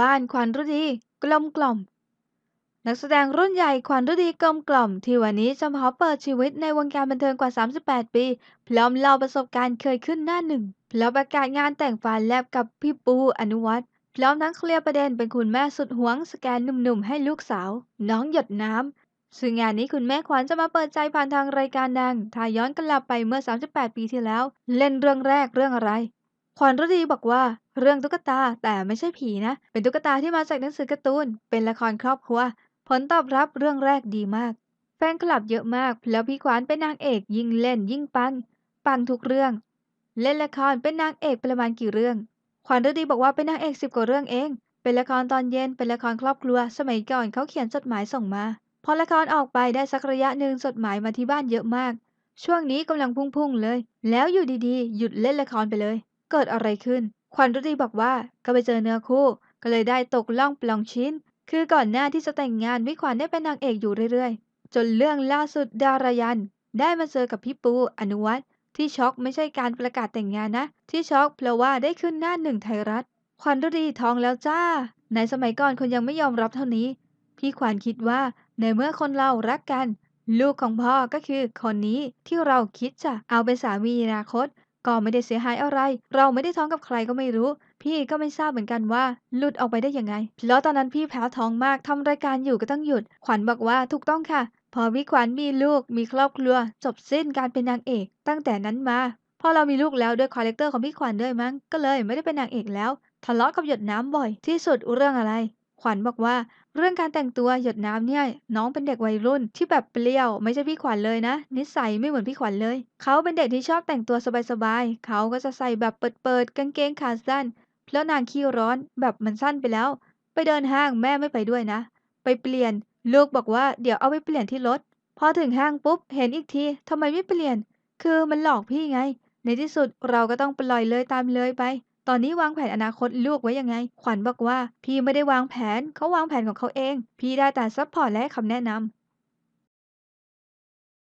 บ้านขวัญฤดีกลมกล่อม นักแสดงรุ่นใหญ่ขวัญฤดีกลมกล่อม ที่วันนี้จะมาขอเปิดชีวิตในวงการบันเทิงกว่า 38 ปี พร้อมเล่าประสบการณ์เคยขึ้นหน้าหนึ่งพร้อมประกาศงานแต่งฟันแลบกับพี่ปูอนุวัฒน์พร้อมทั้งเคลียร์ประเด็นเป็นคุณแม่สุดหวงสแกนหนุ่มๆให้ลูกสาว น้องหยดน้ำซึ่งงานนี้คุณแม่ขวัญจะมาเปิดใจผ่านทางรายการดังถ้าย้อนกลับไปเมื่อ 38 ปีที่แล้ว เล่นเรื่องแรกเรื่องอะไร ขวัญฤดีบอกว่า เรื่องตุ๊กตาแต่ไม่ใช่ผีนะ เป็นตุ๊กตาที่มาจากหนังสือการ์ตูน เป็นละครครอบครัว ผลตอบรับเรื่องแรกดีมาก แฟนคลับเยอะมาก แล้วพี่ขวัญเป็นนางเอกยิ่งเล่นยิ่งปัง ปังทุกเรื่อง เล่นละครเป็นนางเอกประมาณกี่เรื่อง ขวัญฤดีบอกว่าเป็นนางเอกสิบกว่าเรื่องเอง เป็นละครตอนเย็น เป็นละครครอบครัว สมัยก่อนเขาเขียนจดหมายส่งมา พอละครออกไปได้สักระยะหนึ่งจดหมายมาที่บ้านเยอะมาก ช่วงนี้กำลังพุ่งๆเลย แล้วอยู่ดีๆ หยุดเล่นละครไปเลย เกิดอะไรขึ้น ขวัญฤดีบอกว่าก็ไปเจอเนื้อคู่ ก็เลยได้ตกล่องปลองชิ้น คือก่อนหน้าที่จะแต่งงานวิขวัญได้เป็นนางเอกอยู่เรื่อยๆ จนเรื่องล่าสุดดารายัน ได้มาเจอกับพี่ปูอนุวัฒน์ที่ช็อกไม่ใช่การประกาศแต่งงานนะ ที่ช็อกเพราะว่าได้ขึ้นหน้าหนึ่งไทยรัฐ ขวัญฤดีท้องแล้วจ้า ในสมัยก่อนคนยังไม่ยอมรับเท่านี้ พี่ขวัญคิดว่าในเมื่อคนเรารักกัน ลูกของพ่อก็คือคนนี้ที่เราคิดจะเอาเป็นสามีอนาคต ก็ไม่ได้เสียหายอะไร เราไม่ได้ท้องกับใครก็ไม่รู้ พี่ก็ไม่ทราบเหมือนกันว่าหลุดออกไปได้ยังไง แล้วตอนนั้นพี่แพ้ท้องมากทำรายการอยู่ก็ต้องหยุด ขวัญบอกว่าถูกต้องค่ะ พอวิขวัญมีลูกมีครอบครัว จบสิ้นการเป็นนางเอก ตั้งแต่นั้นมาพอเรามีลูกแล้วด้วยคาแรคเตอร์ของพี่ขวัญด้วยมั้งก็เลยไม่ได้เป็นนางเอกแล้วทะเลาะกับหยดน้ำบ่อยที่สุดเรื่องอะไร ขวัญบอกว่า เรื่องการแต่งตัวหยดน้ำเนี่ย น้องเป็นเด็กวัยรุ่นที่แบบเปรี้ยว ไม่ใช่พี่ขวัญเลยนะ นิสัยไม่เหมือนพี่ขวัญเลย เขาเป็นเด็กที่ชอบแต่งตัวสบายๆเขาก็จะใส่แบบเปิดๆกางเกงขาสั้นเพราะนางขี้ร้อนแบบมันสั้นไปแล้ว ไปเดินห้างแม่ไม่ไปด้วยนะ ไปเปลี่ยน ลูกบอกว่าเดี๋ยวเอาไปเปลี่ยนที่รถพอถึงห้างปุ๊บเห็นอีกทีทำไมไม่เปลี่ยน คือมันหลอกพี่ไง ในที่สุดเราก็ต้องปล่อยเลยตามเลยไป ตอนนี้วางแผนอนาคตลูกไว้ยังไง ขวัญบอกว่า พี่ไม่ได้วางแผน เขาวางแผนของเขาเอง พี่ได้แต่ซัพพอร์ตและให้คำแนะน